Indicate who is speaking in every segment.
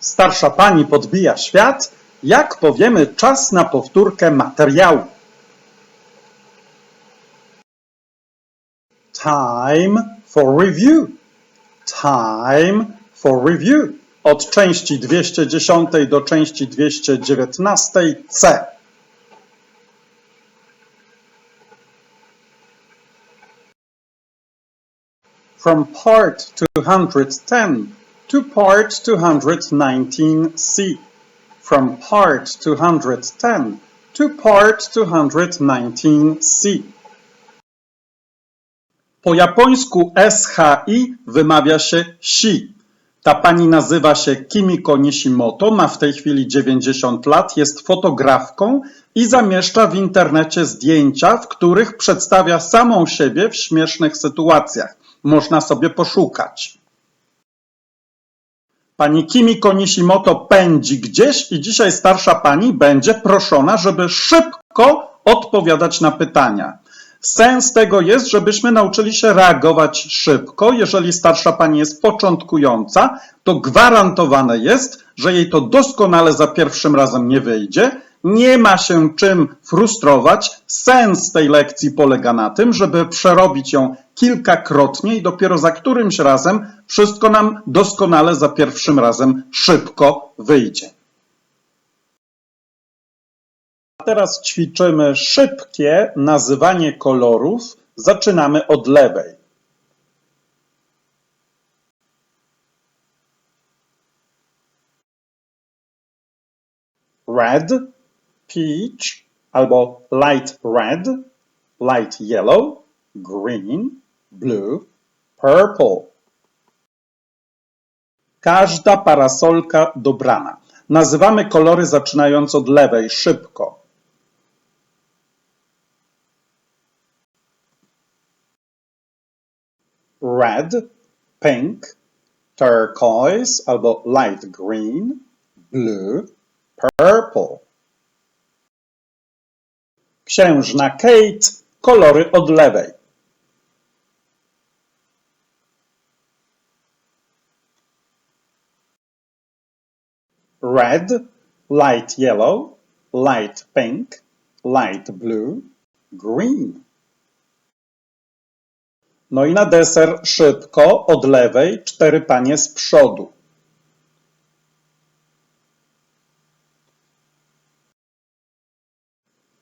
Speaker 1: Starsza pani podbija świat, jak powiemy czas na powtórkę materiału. Time for review. Time for review. Od części 210 do części 219 C. From part 210 to part 219C. From part 210 to part 219C. Po japońsku SHI wymawia się si. Ta pani nazywa się Kimiko Nishimoto, ma w tej chwili 90 lat, jest fotografką i zamieszcza w internecie zdjęcia, w których przedstawia samą siebie w śmiesznych sytuacjach. Można sobie poszukać. Pani Kimiko Nishimoto pędzi gdzieś i dzisiaj starsza pani będzie proszona, żeby szybko odpowiadać na pytania. Sens tego jest, żebyśmy nauczyli się reagować szybko. Jeżeli starsza pani jest początkująca, to gwarantowane jest, że jej to doskonale za pierwszym razem nie wyjdzie. Nie ma się czym frustrować. Sens tej lekcji polega na tym, żeby przerobić ją kilkakrotnie i dopiero za którymś razem wszystko nam doskonale za pierwszym razem szybko wyjdzie. A teraz ćwiczymy szybkie nazywanie kolorów. Zaczynamy od lewej. Red, peach albo light red, light yellow, green, blue, purple. Każda parasolka dobrana. Nazywamy kolory zaczynając od lewej, szybko. Red, pink, turquoise albo light green, blue, purple. Księżna Kate, kolory od lewej. Red, light yellow, light pink, light blue, green. No i na deser szybko od lewej, cztery panie z przodu.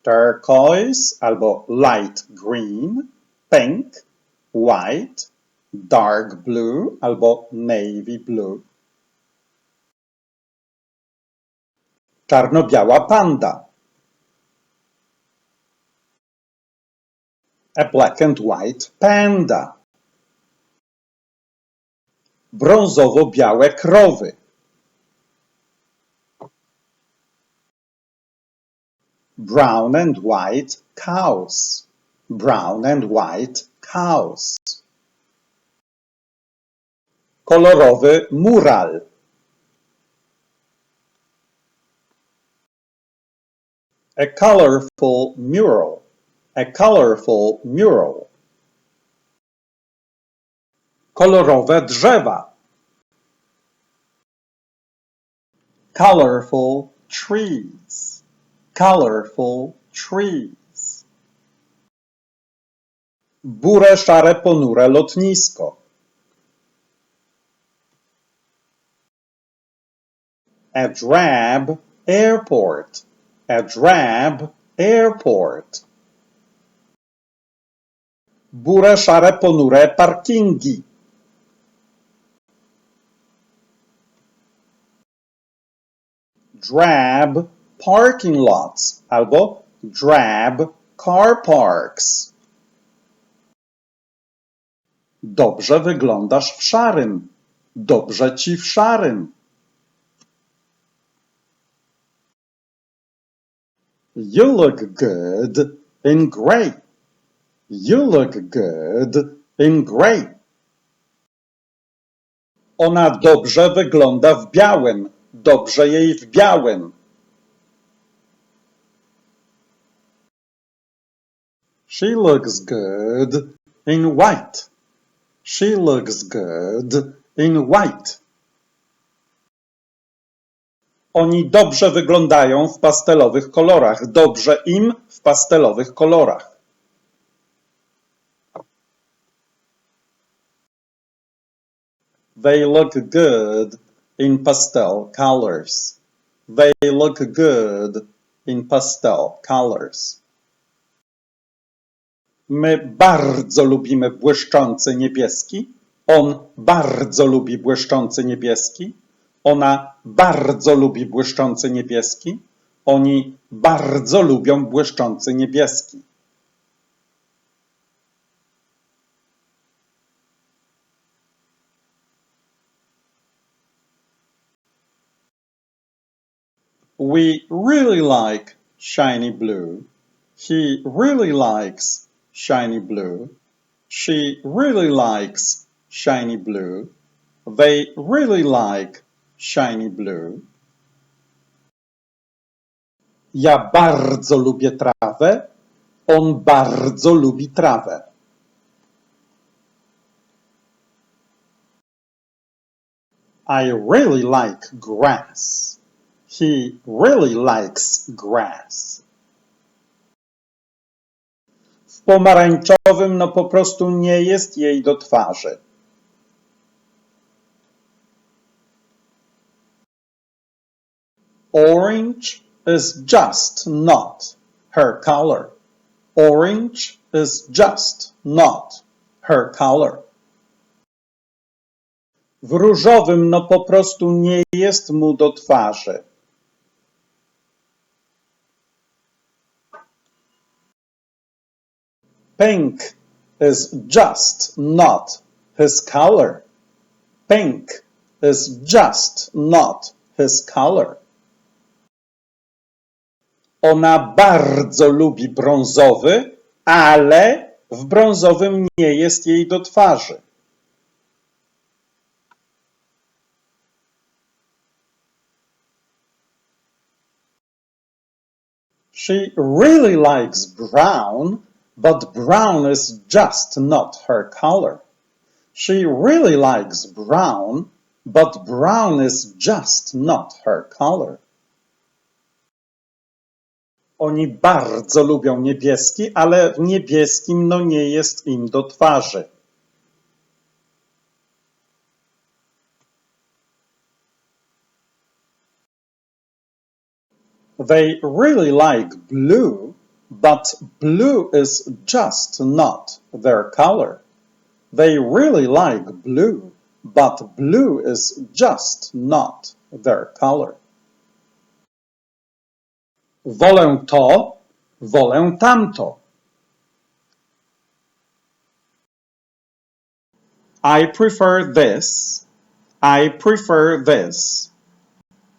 Speaker 1: Turquoise albo light green, pink, white, dark blue albo navy blue. Czarno-biała panda. A black and white panda. Brązowo-białe krowy. Brown and white cows. Brown and white cows. Kolorowy mural. A colorful mural. A colorful mural. Kolorowe drzewa. Colorful trees. Colorful trees. Bure, szare, ponure lotnisko. A drab airport. A drab airport. Bure, szare, ponure parkingi. Drab parking lots albo drab car parks. Dobrze wyglądasz w szarym. Dobrze ci w szarym. You look good in gray. You look good in gray. Ona dobrze wygląda w białym. Dobrze jej w białym. She looks good in white. She looks good in white. Oni dobrze wyglądają w pastelowych kolorach. Dobrze im w pastelowych kolorach. They look good in pastel colors. They look good in pastel colors. My bardzo lubimy błyszczący niebieski. On bardzo lubi błyszczący niebieski. Ona bardzo lubi błyszczący niebieski. Oni bardzo lubią błyszczący niebieski. We really like shiny blue. He really likes shiny blue. She really likes shiny blue. They really like shiny blue. Ja bardzo lubię trawę. On bardzo lubi trawę. I really like grass. He really likes grass. W pomarańczowym no po prostu nie jest jej do twarzy. Orange is just not her color. Orange is just not her color. W różowym no po prostu nie jest mu do twarzy. Pink is just not his color. Pink is just not his color. Ona bardzo lubi brązowy, ale w brązowym nie jest jej do twarzy. She really likes brown, but brown is just not her color. She really likes brown, but brown is just not her color. Oni bardzo lubią niebieski, ale w niebieskim no nie jest im do twarzy. They really like blue, but blue is just not their color. They really like blue, but blue is just not their color. Wolę to, wolę tamto. I prefer this. I prefer this.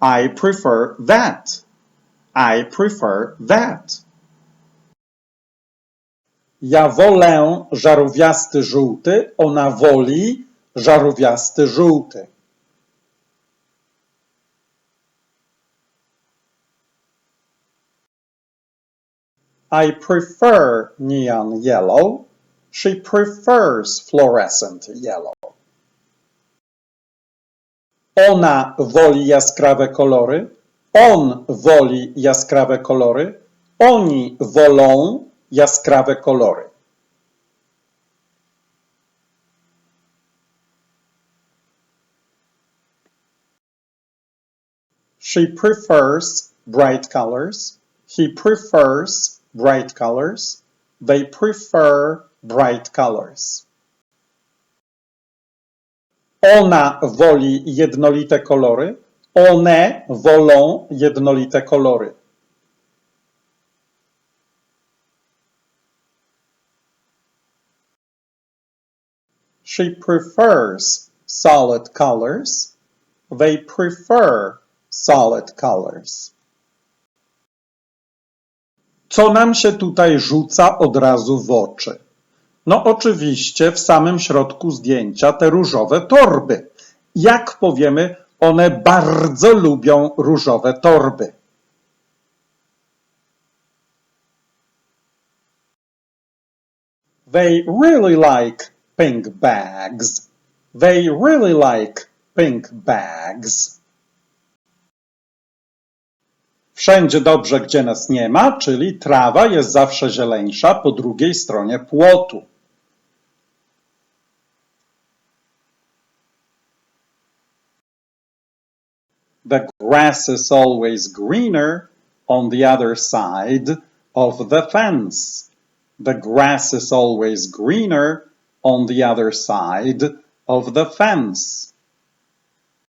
Speaker 1: I prefer that. I prefer that. Ja wolę żarówiasty żółty, ona woli żarówiasty żółty. I prefer neon yellow. She prefers fluorescent yellow. Ona woli jaskrawe kolory. On woli jaskrawe kolory. Oni wolą jaskrawe kolory. She prefers bright colors. He prefers bright colors. They prefer bright colors. Ona woli jednolite kolory. One wolą jednolite kolory. She prefers solid colors. They prefer solid colors. Co nam się tutaj rzuca od razu w oczy? No oczywiście w samym środku zdjęcia te różowe torby. Jak powiemy, one bardzo lubią różowe torby. They really like pink bags. They really like pink bags. Wszędzie dobrze, gdzie nas nie ma, czyli trawa jest zawsze zieleńsza po drugiej stronie płotu. The grass is always greener on the other side of the fence. The grass is always greener on the other side of the fence.